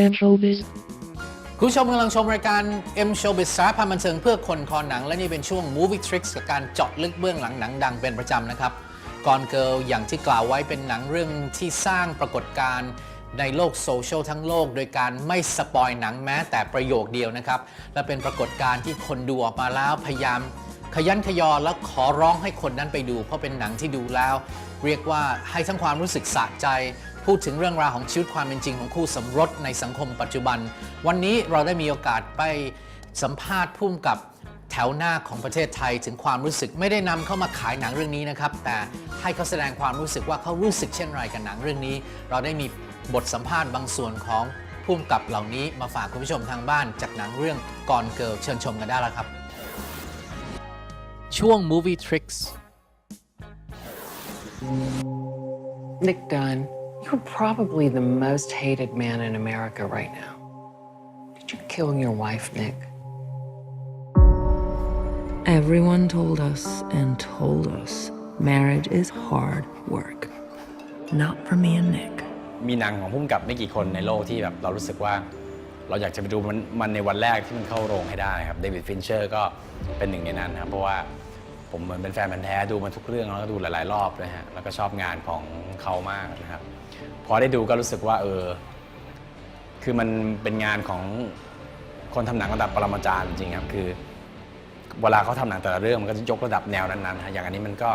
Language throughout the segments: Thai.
and showbiz. คุณผู้ชมกำลังชมรายการ M Showbiz สารพันบันเทิงเพื่อคนคอหนัง และนี่เป็นช่วง Movie Tricks กับการเจาะลึกเบื้องหลังหนังดังเป็นประจำนะครับก่อนเกิลอย่างที่กล่าวไว้เป็นหนังเรื่องที่สร้างปรากฏการณ์ในโลกโซเชียลทั้งโลก โดยการไม่สปอยหนังแม้แต่ประโยคเดียวนะครับ และเป็นปรากฏการณ์ที่คนดูออกมาแล้วพยายามขยันขยอและขอร้องให้คนนั้นไปดู เพราะเป็นหนังที่ดูแล้ว เรียกว่าให้ทั้งความรู้สึกสะใจ พูดถึงเรื่องราวของชีวิตความเป็นจริงของคู่สมรสในสังคมปัจจุบัน วันนี้เราได้มีโอกาสไปสัมภาษณ์พุ่มกับแถวหน้าของประเทศไทยถึงความรู้สึกไม่ได้นำเข้ามาขายหนังเรื่องนี้นะครับ แต่ให้เขาแสดงความรู้สึกว่าเขารู้สึกเช่นไรกับหนังเรื่องนี้ เราได้มีบทสัมภาษณ์บางส่วนของพุ่มกับเหล่านี้มาฝากคุณผู้ชมทางบ้านจากหนังเรื่องก่อนเกิลเชิญชมกันได้แล้วครับ ช่วง Movie Tricks Nick Dunn, you're probably the most hated man in America right now. Did you kill your wife, Nick? Everyone told us and told us marriage is hard work. Not for me and Nick. มีหนังของพุ่มกับไม่กี่คนในโลกที่แบบเรารู้สึกว่าเราอยากจะไปดูมันมันในวันแรกที่มันเข้าโรงให้ได้ครับเดวิดฟินเชอร์ก็เป็นหนึ่งในนั้นครับเพราะว่าผมเหมือนเป็นแฟนพันธ์แท้ดูมาทุกเรื่องแล้วก็ดูหลาย ๆ รอบเลยฮะแล้วก็ชอบงานของเขามากนะครับ พอได้ดูก็รู้สึกว่า เออ คือมันเป็นงานของคนทำหนังระดับปรมาจารย์จริงครับคือ เวลาเขาทำหนังแต่ละเรื่องมันก็จะยกระดับแนวนั้นๆฮะอย่างอันนี้มันก็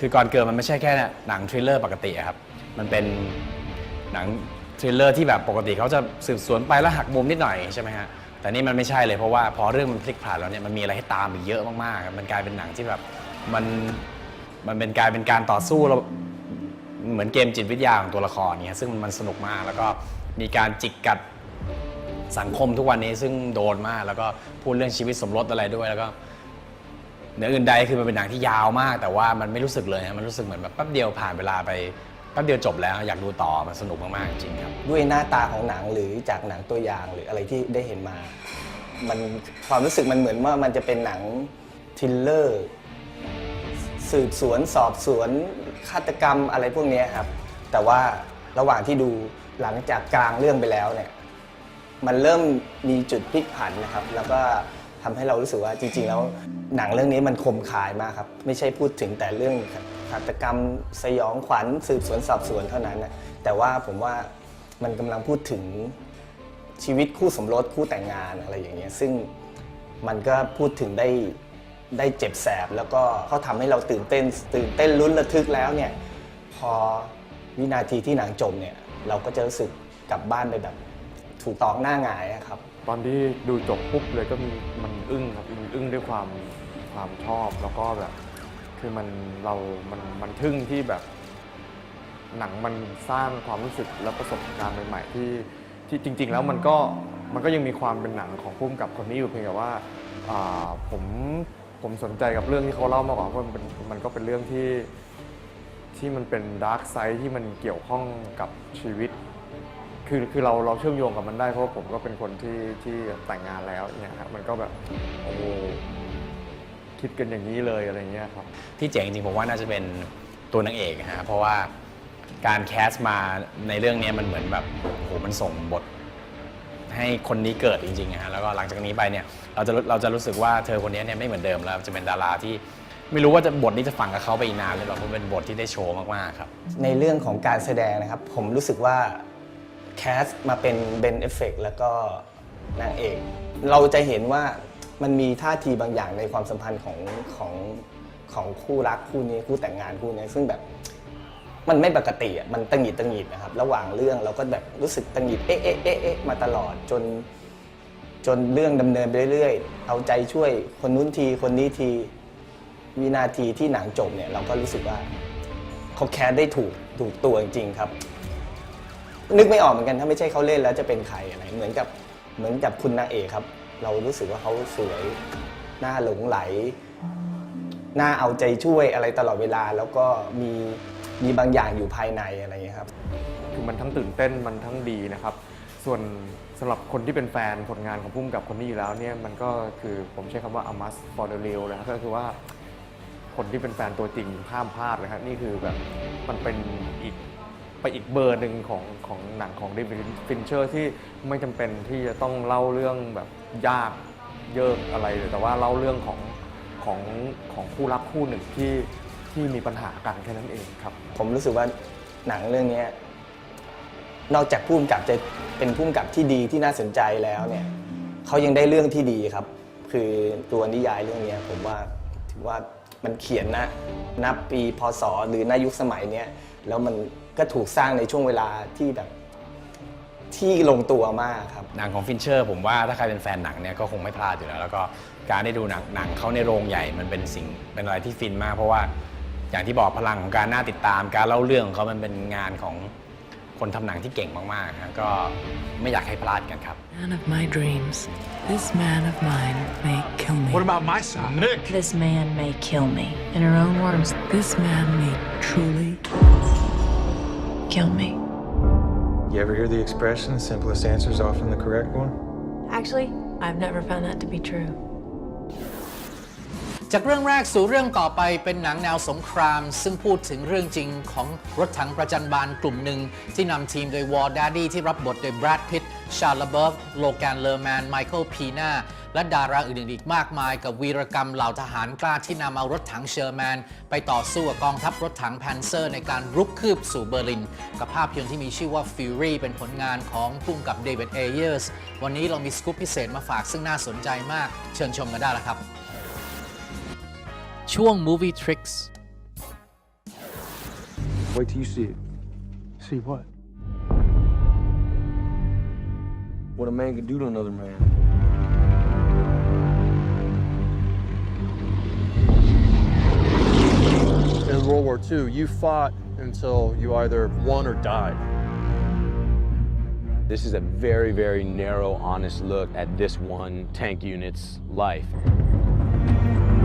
คือก่อนเกิดมันไม่ใช่แค่หนังทริลเลอร์ปกติครับ มันเป็นหนังทริลเลอร์ที่แบบปกติเขาจะสืบสวนไปแล้วหักมุมนิดหน่อยใช่ไหมฮะแต่นี่มันไม่ใช่เลยเพราะว่าพอเรื่องมันพลิกผ่านแล้วเนี่ยมันมีอะไรให้ตามอีกเยอะมากๆครับมันกลายเป็นหนังที่แบบมันมันเป็นกลายเป็นการต่อสู้ เหมือนเกมจิตวิทยาของตัวละครเนี่ยซึ่งมันสนุกมากแล้วก็มีการจิกกัดสังคมทุกวันนี้ซึ่งโดนมากแล้วก็พูดเรื่องชีวิตสมรสอะไรด้วยแล้วก็เหนืออื่นใดคือมันเป็นหนังที่ยาวมาก แต่ว่ามันไม่รู้สึกเลยฮะมันรู้สึกเหมือนแบบแป๊บเดียวผ่านเวลาไปแป๊บเดียวจบแล้วอยากดูต่อมันสนุกมากๆจริงครับ ด้วยหน้าตาของหนังหรือจากหนังตัวอย่างหรืออะไรที่ได้เห็นมา มันความรู้สึกมันเหมือนว่ามันจะเป็นหนังทริลเลอร์สืบสวนสอบสวน ฆาตกรรมอะไรพวกเนี้ยครับ แต่ว่าระหว่างที่ดูหลังจากกลางเรื่องไปแล้วเนี่ย มันเริ่มมีจุดพลิกผันนะครับ แล้วก็ทำให้เรารู้สึกว่าจริง ๆ แล้วหนังเรื่องนี้มันคมคายมากครับ ไม่ใช่พูดถึงแต่เรื่องฆาตกรรมสยองขวัญสืบสวนสอบสวนเท่านั้นนะแต่ว่าผมว่ามันกำลังพูดถึงชีวิตคู่สมรสคู่แต่งงานอะไรอย่างเงี้ยซึ่งมันก็พูดถึงได้ ได้เจ็บแสบ แล้วก็เขาทำให้เราตื่นเต้น ตื่นเต้นลุ้นระทึกแล้วเนี่ยพอวินาทีที่หนังจบเนี่ยเราก็จะรู้สึกกลับบ้านไปแบบถูกตอกหน้าหงายอะครับ ตอนที่ดูจบปุ๊บเลยก็มีมันอึ้งครับมันอึ้งด้วยความความชอบแล้วก็แบบ คือมันเรา มันมันทึ่งที่แบบ หนังมันสร้างความรู้สึกและประสบการณ์ใหม่ๆที่ที่จริง ๆ แล้วมันก็มันก็ยังมีความเป็นหนังของพุ่มกับคนนี้อยู่เพียงแต่ว่าอ่าผม ผมสนใจกับเรื่องที่เขาเล่ามากกว่าเพราะมันเป็นมันก็เป็นเรื่องที่ที่มันเป็นดาร์กไซด์ที่มันเกี่ยวข้องกับชีวิต คือคือเราเราเชื่อมโยงกับมันได้เพราะว่าผมก็เป็นคนที่ที่แต่งงานแล้วเนี่ยครับมันก็แบบโอ้โหคิดกันอย่างนี้เลยอะไรเงี้ยครับ ที่เจ๋งจริงๆผมว่าน่าจะเป็นตัวนางเอกนะฮะเพราะว่าการแคสมาในเรื่องนี้มันเหมือนแบบโอ้โหมันส่งบท ให้คนนี้เกิดจริงๆนะฮะแล้วก็หลังจากนี้ไปเนี่ยเราจะเราจะรู้สึกว่าเธอคนนี้เนี่ยไม่เหมือนเดิมแล้วจะเป็นดาราที่ไม่รู้ว่าจะบทนี้จะฝังกับเขาไปอีกนานหรือเปลยแบบเพราะเป็นบทที่ได้โชว์มากๆครับ ในเรื่องของการแสดงนะครับ ผมรู้สึกว่าแคสมาเป็นเบนเอฟเฟกแล้วก็นางเอกเราจะเห็นว่ามันมีท่าทีบางอย่างในความสัมพันธ์ของของของคู่รักคู่นี้คู่แต่งงานคู่นี้ซึ่งแบบ มันไม่ปกติอะมันตังหงิดตังหงิดนะครับ ระหว่างเรื่องเราก็แบบรู้สึกตังหงิดเอ๊ะเอ๊ะเอ๊ะเอ๊ะมาตลอดจน จนเรื่องดำเนินไปเรื่อยๆ เอาใจช่วยคนนู้นทีคนนี้ทีวินาทีที่หนังจบเนี่ยเราก็รู้สึกว่าเขาแคสได้ถูกถูกตัวจริงๆครับ นึกไม่ออกเหมือนกันถ้าไม่ใช่เขาเล่นแล้วจะเป็นใครอะไรเหมือนกับเหมือนกับคุณนางเอกครับ เรารู้สึกว่าเขาสวยหน้าหลงไหล หน้าเอาใจช่วยอะไรตลอดเวลาแล้วก็มี มีบางอย่างอยู่ภายในอะไรอย่างเงี้ยครับ คือมันทั้งตื่นเต้นมันทั้งดีนะครับ ส่วนสำหรับคนที่เป็นแฟนผลงานของพุ่มกับคนนี้อยู่แล้วเนี่ยมันก็คือผมใช้คำว่า a must for the real นะครับก็คือว่าคนที่เป็นแฟนตัวจริงห้ามพลาดเลยครับนี่คือแบบมันเป็นอีกไปอีกเบอร์หนึ่งของของหนังของเดวิดฟินเชอร์ที่ไม่จำเป็นที่จะต้องเล่าเรื่องแบบยากเยิกอะไรแต่ว่าเล่าเรื่องของของของคู่รักคู่หนึ่งที่ ที่มีปัญหากันแค่นั้นเองครับ ผมรู้สึกว่าหนังเรื่องเนี้ยนอกจากผู้กำกับจะเป็นผู้กำกับที่ดีที่น่าสนใจแล้วเนี่ยเขายังได้เรื่องที่ดีครับ คือตัวนิยายเรื่องเนี้ยผมว่าถือว่ามันเขียนนะนับปีพศหรือในยุคสมัยเนี้ยแล้วมันก็ถูกสร้างในช่วงเวลาที่แบบที่ลงตัวมากครับ หนังของฟินเชอร์ ผมว่าถ้าใครเป็นแฟนหนังเนี่ยก็คงไม่พลาดอยู่แล้ว แล้วก็การได้ดูหนังหนังเขาในโรงใหญ่มันเป็นสิ่งเป็นอะไรที่ฟินมาก เพราะว่า อย่างที่บอกพลังของการน่าติดตามการเล่าเรื่องของเขามันเป็นงานของคนทำหนังที่เก่งมากๆนะก็ไม่อยากให้พลาดกันครับ Man of my dreams. This man of mine may kill me. What about my son? Nick! This man may kill me. In her own words, This man may truly kill me. You ever hear the expression, the simplest answer is often the correct one? Actually, I've never found that to be true. จากเรื่องแรกสู่เรื่องต่อไปเป็นหนังแนวสงคราม ซึ่งพูดถึงเรื่องจริงของรถถังประจันบานกลุ่มหนึ่ง ที่นำทีมโดยวอร์ด d ดี้ที่รับบทโดยแบรดพิตต์ชาร์ลเบิร์กโลแกนเลอร์แมน ไมเคิลพีนาและดาราอื่นๆอีกมากมาย กับวีรกรรมเหล่าทหารกล้าที่นำเอารถถังเชอร์แมน ไปต่อสู้กับกองทัพรถถังแพนเซอร์ในการรุกคืบสู่เบอร์ลิน กับภาพยนตร์ที่มีชื่อว่า Fury เป็นผลงานของผู้กำกับเดวิดเอเยอร์สวันนี้เรามีสกู๊ปพิเศษมาฝากซึ่งน่าสนใจมาก เชิญชมกันได้แล้วครับ ช่วง Movie Tricks Wait till you see it. See what? What a man can do to another man. In World War II, you fought until you either won or died. This is a very, very narrow, honest look at this one tank unit's life.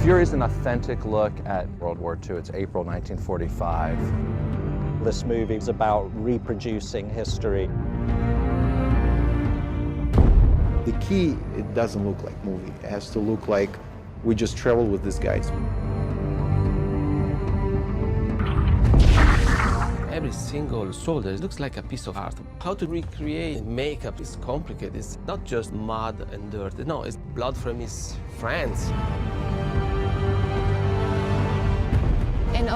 Fury is an authentic look at World War II. It's April 1945. This movie is about reproducing history. The key, it doesn't look like movie. It has to look like we just traveled with these guys. Every single soldier looks like a piece of art. How to recreate makeup is complicated. It's not just mud and dirt. No, it's blood from his friends.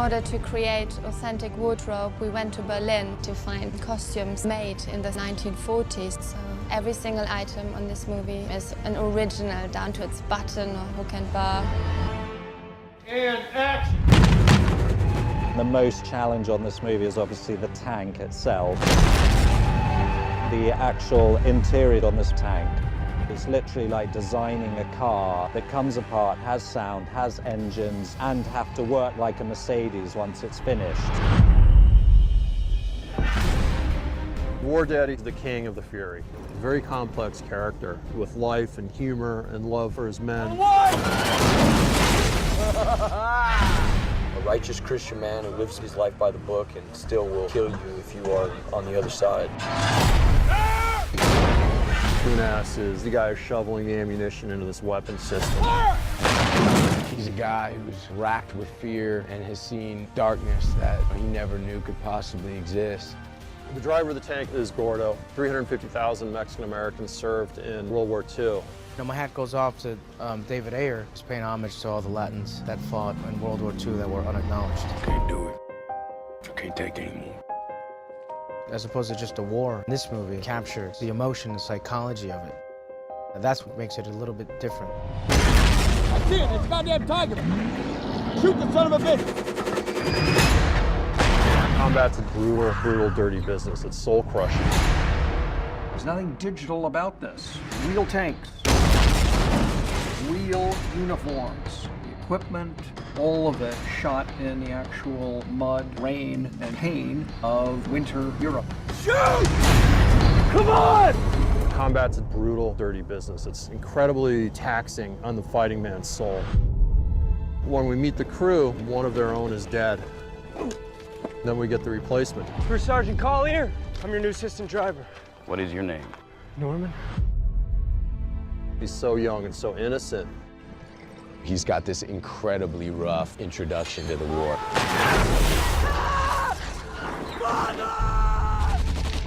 Order to create authentic wardrobe, we went to Berlin to find costumes made in the 1940s. So every single item on this movie is an original, down to its button or hook and bar. And action! The most challenge on this movie is obviously the tank itself. The actual interior on this tank is literally like designing a car that comes apart, has sound, has engines, and have to work like a Mercedes once it's finished. War Daddy is the king of the Fury. A very complex character with life and humor and love for his men. A righteous Christian man who lives his life by the book and still will kill you if you are on the other side. Kunas is the guy who's shoveling the ammunition into this weapon system. He's a guy who's racked with fear and has seen darkness that he never knew could possibly exist. The driver of the tank is Gordo. 350,000 Mexican Americans served in World War II. Now, my hat goes off to um, David Ayer, who's paying homage to all the Latins that fought in World War II that were unacknowledged. Can't do it. I can't take anymore. As opposed to just a war, in this movie captures the emotion and psychology of it. And that's what makes it a little bit different. I see it! It's a goddamn tiger! Shoot the son of a bitch! Combat's a brutal, brutal, dirty business. It's soul crushing. There's nothing digital about this. Real tanks. Real uniforms. The equipment, all of it shot in the actual mud, rain, and pain of winter Europe. Shoot! Come on! Combat's a brutal, dirty business. It's incredibly taxing on the fighting man's soul. When we meet the crew, one of their own is dead. Then we get the replacement. First Sergeant Collier. I'm your new assistant driver. What is your name? Norman? He's so young and so innocent. He's got this incredibly rough introduction to the war.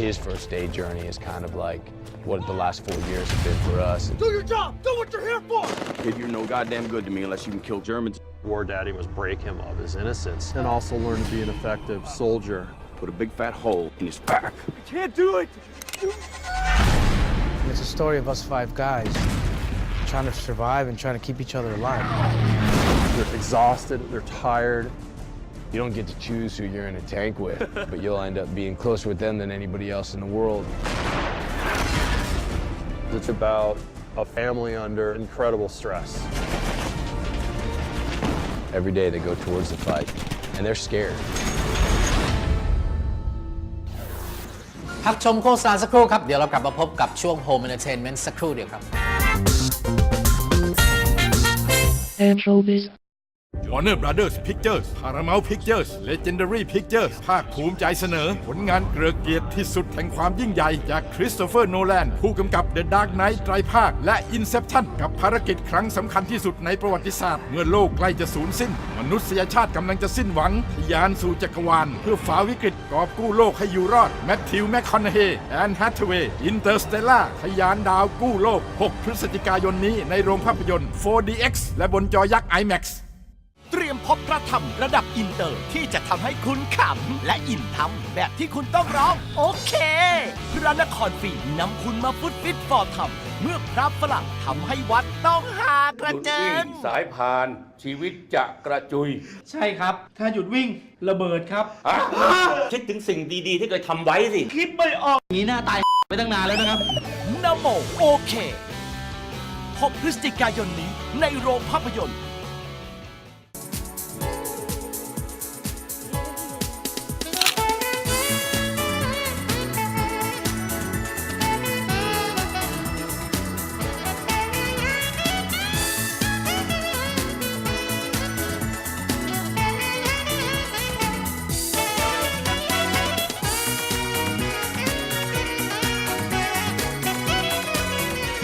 his first day journey is kind of like what the last four years have been for us. Do your job. Do what you're here for. Kid, you're no goddamn good to me unless you can kill Germans. War Daddy must break him of his innocence and also learn to be an effective soldier. Put a big fat hole in his back. You can't do it. It's a story of us five guys trying to survive and trying to keep each other alive. They're exhausted, they're tired. You don't get to choose who you're in a tank with, but you'll end up being closer with them than anybody else in the world. It's about a family under incredible stress. Every day they go towards the fight, and they're scared. พักชมโฆษณาสักครู่ครับ เดี๋ยวเรากลับมาพบกับช่วง Home Entertainment สักครู่เดียวครับ Anchovies. Warner Brothers Pictures Paramount Pictures Legendary Pictures ภาคภูมิใจเสนอ ผลงานเกลือเกียรติที่สุดแห่งความยิ่งใหญ่ จากคริสโตเฟอร์โนแลนผู้กำกับ The Dark Knight ไตรภาค และ Inception กับภารกิจครั้งสำคัญที่สุดในประวัติศาสตร์ เมื่อโลกใกล้จะสูญสิ้น มนุษยชาติกำลังจะสิ้นหวังทยานสู่จักรวาล เพื่อฝ่าวิกฤตกอบกู้โลกให้อยู่รอดแมทธิวแมคคอนเฮย์แอนแฮทเวย์อินเตอร์สเตล่าทยานดาวกู้โลก 6 พฤศจิกายนนี้ในโรงภาพยนตร์ 4DX และบนจอยักษ์ IMAX เตรียมพบพระธรรมระดับอินเตอร์ที่จะทำให้คุณขำและอินทำแบบที่คุณต้องร้อง โอเคพระนครฟิล์มนำคุณมาฟุตฟิตฟอร์ทำเมื่อพระฝรั่งทำให้วัดต้องหากระเจิง สายพาน ชีวิตจะกระจุย ใช่ครับ ถ้าหยุดวิ่งระเบิดครับ คิดถึงสิ่งดีๆ ที่เคยทำไว้สิ คิดไม่ออกอย่างนี้หน้าตายไปตั้งนานแล้วนะครับนโมโอเค 6 พฤศจิกายนนี้ในโรงภาพยนตร์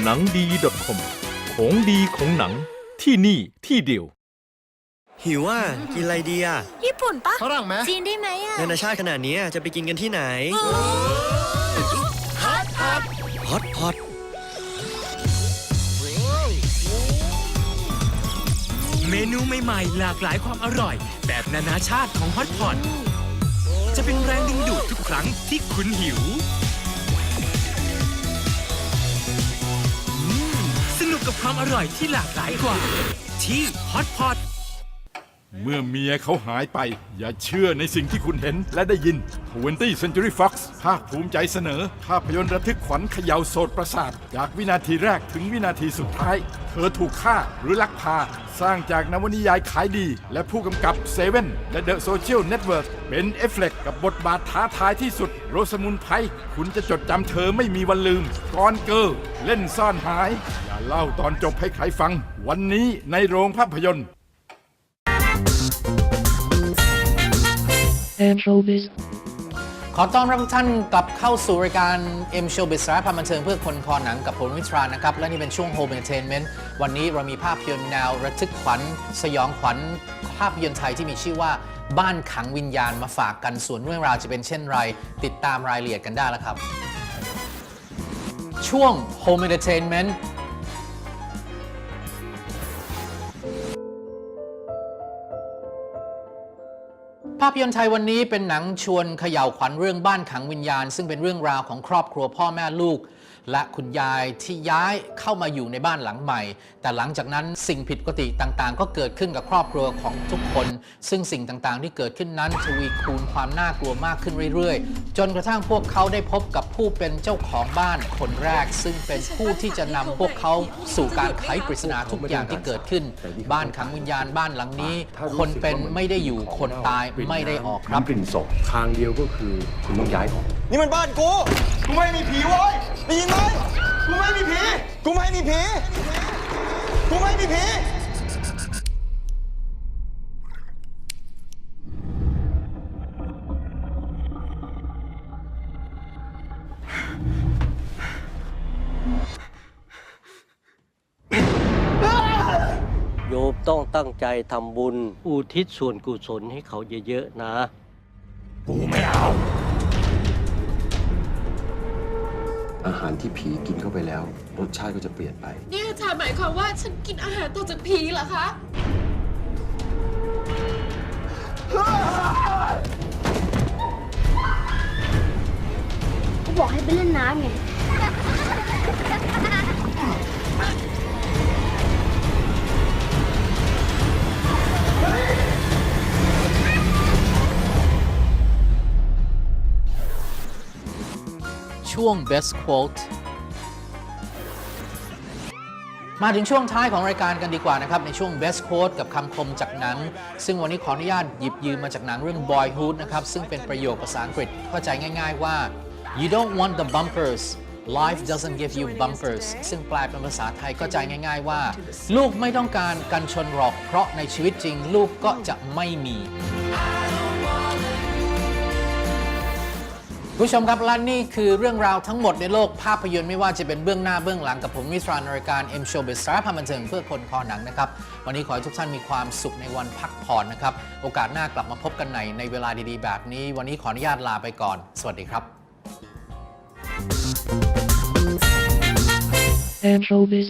หนังดี .com ของดีของหนังที่นี่ที่เดียว หิวอะกินอะไรดีอะญี่ปุ่นปะฝรั่งไหมจีนได้ไหมอะนานาชาติขนาดนี้จะไปกินกันที่ไหนฮอตฮอตฮอตพอตเมนูใหม่ๆ หลากหลายความอร่อย แบบนานาชาติของฮอตพอตจะเป็นแรงดึงดูดทุกครั้งที่คุณหิว ความอร่อยที่หลากหลายกว่า ที่ฮอตพอตเมื่อเมียเขาหายไป อย่าเชื่อในสิ่งที่คุณเห็นและได้ยิน 20 Century Fox ภาคภูมิใจเสนอ ภาพยนตร์ระทึกขวัญเขย่าโสดประสาท จากวินาทีแรกถึงวินาทีสุดท้าย อถูกฆ่าหรือลักพา สร้างจากนวนิยายขายดี และผู้กำกับเซเว่นและเดอะโซเชียลเน็ตเวิร์กเป็นเอฟเฟกกับบทบาทท้าทายที่สุด โรสมุนไพรคุณจะจดจำเธอไม่มีวันลืมกอนเกิลเล่นซ่อนหาย อย่าเล่าตอนจบให้ใครฟัง วันนี้ในโรงภาพยนตร์ ขอต้อนรับทุกท่านกลับเข้าสู่รายการ M Showbiz สาระพันธ์บันเทิงเพื่อคนคอหนังกับผมวิทรานะครับ และนี่เป็นช่วง Home Entertainment วันนี้เรามีภาพยนตร์แนวระทึกขวัญ สยองขวัญ ภาพยนตร์ไทยที่มีชื่อว่า บ้านขังวิญญาณมาฝากกันส่วนเรื่องราวจะเป็นเช่นไร ติดตามรายละเอียดกันได้แล้วครับ ช่วง Home Entertainment าพยนตร์ไทยวันนี้เป็นหนังชวนเขย่าวขวัญเรื่องบ้านขังวิญญาณ ซึ่งเป็นเรื่องราวของครอบครัวพ่อแม่ลูก และคุณยายที่ย้ายเข้ามาอยู่ในบ้านหลังใหม่ แต่หลังจากนั้นสิ่งผิดปกติต่างๆ ก็เกิดขึ้นกับครอบครัวของทุกคน ซึ่งสิ่งต่างๆ ที่เกิดขึ้นนั้นทวีคูณความน่ากลัวมากขึ้นเรื่อยๆ จนกระทั่งพวกเขาได้พบกับผู้เป็นเจ้าของบ้านคนแรก ซึ่งเป็นผู้ที่จะนำพวกเขาสู่การไขปริศนาทุกอย่างที่เกิดขึ้น บ้านขังวิญญาณบ้านหลังนี้ คนเป็นไม่ได้อยู่คนตายไม่ได้ออกครับ กลิ่นศพทางเดียวก็คือคุณต้องย้ายออก นี่มันบ้านกู กูไม่มีผีโว้ยได้ยินไหมกูไม่มีผี กูไม่มีผี กูไม่มีผีโยมต้องตั้งใจทำบุญ อุทิศส่วนกุศลให้เขาเยอะ ๆ นะ กูไม่เอา อาหารที่ผีกินเข้าไปแล้ว รสชาติก็จะเปลี่ยนไป นี่อาจารย์หมายความว่าฉันกินอาหารต่อจากผีเหรอคะเขาบอกให้ไปเล่นน้ำไง วง best quote มาถึงช่วงท้ายของรายการกันดีกว่านะครับ ในช่วง best quote กับคำคมจากหนัง ซึ่งวันนี้ขออนุญาตหยิบยืมมาจากหนังเรื่อง Boyhood นะครับ ซึ่งเป็นประโยคภาษาอังกฤษเข้าใจง่าย ๆว่า you don't want the bumpers life doesn't give you bumpers ซึ่งแปลเป็นภาษาไทยเข้าใจง่าย ๆ ว่า ลูกไม่ต้องการกันชนหรอกเพราะในชีวิตจริง ลูกก็จะไม่มี ผู้ชมครับและนี่คือเรื่องราวทั้งหมดในโลกภาพยนตร์ไม่ว่าจะเป็นเบื้องหน้าเบื้องหลังกับผมวิทรานรายการ M Show เบสสาระพันธ์บันเทิงเพื่อคนคอหนังนะครับ วันนี้ขอให้ทุกท่านมีความสุขในวันพักผ่อนนะครับ โอกาสหน้ากลับมาพบกันในในเวลาดีๆ แบบนี้ วันนี้ขออนุญาตลาไปก่อน สวัสดีครับ M Showbiz